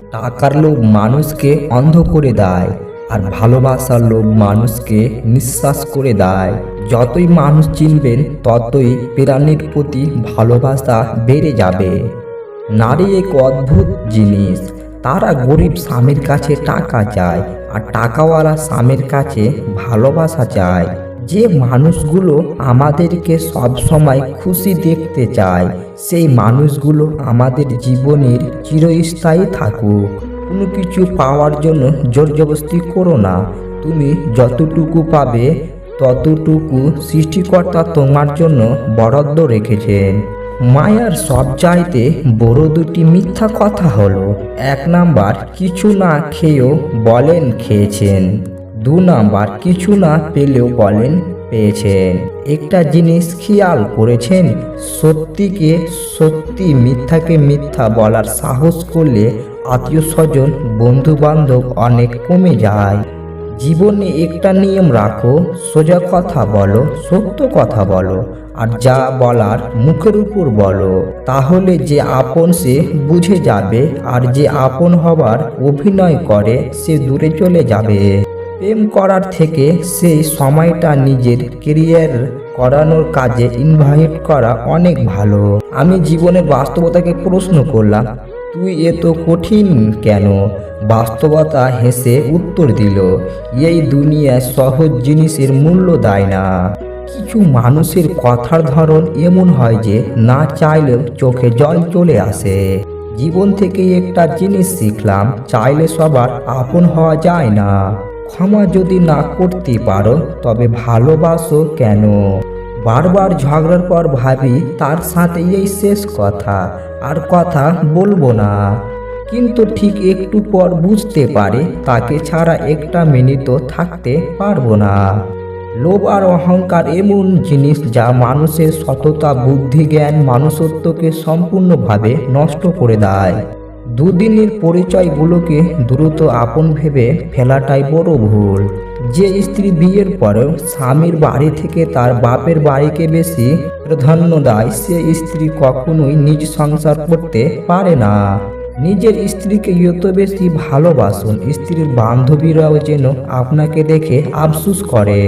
টাকার লোভ মানুষকে অন্ধ করে দেয় আর ভালোবাসার লোভ মানুষকে নিঃশ্বাস করে দেয়। যতই মানুষ চিনবেন, ততই প্রাণীর প্রতি ভালোবাসা বেড়ে যাবে। নারী এক অদ্ভুত জিনিস, তারা গরিব স্বামীর কাছে টাকা চায় আর টাকাওয়ালা স্বামীর কাছে ভালোবাসা চায়। যে মানুষগুলো আমাদেরকে সব সময় খুশি দেখতে চায়, সেই মানুষগুলো আমাদের জীবনের চিরস্থায়ী থাকুক। কোনো কিছু পাওয়ার জন্য জোর জবস্তি করো না। তুমি যতটুকু পাবে, ততটুকু সৃষ্টিকর্তা তোমার জন্য বরাদ্দ রেখেছেন মায়ার সব চাইতে বড় দুটি মিথ্যা কথা হলো, এক নাম্বার, কিছু না খেয়েও বলেন খেয়েছেন। দু নাম্বার কিছু না পেলেও বলেন পেয়েছেন। একটা জিনিস খেয়াল করেছেন, সত্যিকে সত্যি মিথ্যাকে মিথ্যা বলার সাহস করলে আত্মীয় স্বজন বন্ধু বান্ধব অনেক কমে যায়। জীবনে একটা নিয়ম রাখো, সোজা কথা বলো, সত্য কথা বলো, আর যা বলার মুখের উপর বলো। তাহলে যে আপন সে বুঝে যাবে, আর যে আপন হবার অভিনয় করে, সে দূরে চলে যাবে। প্রেম করার থেকে সেই সময়টা নিজের কেরিয়ার করানোর কাজে ইনভাইট করা অনেক ভালো। আমি জীবনের বাস্তবতাকে প্রশ্ন করলাম, তুই এত কঠিন কেন? বাস্তবতা হেসে উত্তর দিল, এই দুনিয়ায় সহজ জিনিসের মূল্য দেয় না। কিছু মানুষের কথার ধরন এমন হয় যে, না চাইলেও চোখে জল চলে আসে। জীবন থেকে একটা জিনিস শিখলাম, চাইলে সবার আপন হওয়া যায় না। ক্ষমা যদি না করতে পারো, তবে ভালোবাসো কেন? বারবার ঝগড়ার পর ভাবি, তার সাথে এই শেষ কথা। আর কথা বলব না। কিন্তু ঠিক একটু পর বুঝতে পারে, তাকে ছাড়া একটা মিনিটও থাকতে পারব না। লোভ আর অহংকার এমন জিনিস যা মানুষের সততা, বুদ্ধি, জ্ঞান, মানুষত্বকে সম্পূর্ণভাবে নষ্ট করে দেয়। দুদিনের পরিচয়গুলোকে দ্রুত আপন ভেবে ফেলাটাই বড় ভুল। যে স্ত্রী বিয়ের পরেও স্বামীর বাড়ি থেকে তার বাপের বাড়িকে বেশি প্রাধান্য দেয়, সে স্ত্রী কখনোই নিজ সংসার করতে পারে না। নিজের স্ত্রীকে যত বেশি ভালোবাসুন, স্ত্রীর বান্ধবীরাও যেন আপনাকে দেখে আফসুস করে।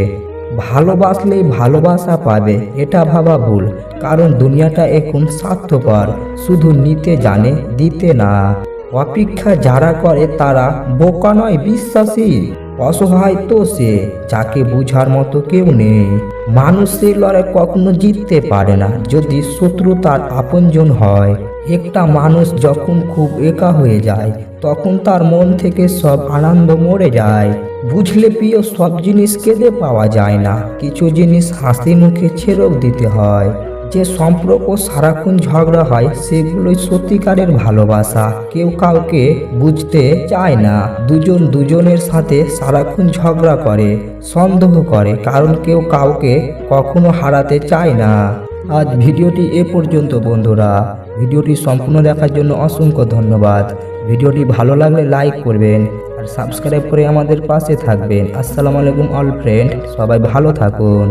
ভালোবাসলেই ভালোবাসা পাবে, এটা ভাবা ভুল। কারণ দুনিয়াটা এখন স্বার্থপর, শুধু নিতে জানে, দিতে না। অপেক্ষা যারা করে তারা বোকা নয় বিশ্বাসী। অসহায় তো সে, যাকে বুঝার মতো কেউ নেই। মানুষের লড়াই কখনো জিততে পারে না, যদি শত্রু তার আপনজন হয়। একটা মানুষ যখন খুব একা হয়ে যায়, তখন তার মন থেকে সব আনন্দ মরে যায়। বুঝলে প্রিয়, সব জিনিস কেঁদে পাওয়া যায় না। কিছু জিনিস হাসি মুখে ছেড়েও দিতে হয়। যে সম্পর্ক সারাক্ষণ ঝগড়া হয়, সেগুলোই সত্যিকারের ভালোবাসা। কেউ কাউকে বুঝতে চায় না। দুজন দুজনের সাথে সারাক্ষণ ঝগড়া করে, সন্দেহ করে, কারণ কেউ কাউকে কখনো হারাতে চায় না। আজ ভিডিওটি এ পর্যন্ত, বন্ধুরা। ভিডিওটি সম্পূর্ণ দেখার জন্য অসংখ্য ধন্যবাদ। ভিডিওটি ভালো লাগলে লাইক করবেন। আর সাবস্ক্রাইব করে আমাদের পাশে থাকবেন। আসসালামু আলাইকুম অল ফ্রেন্ড সবাই ভালো থাকুন।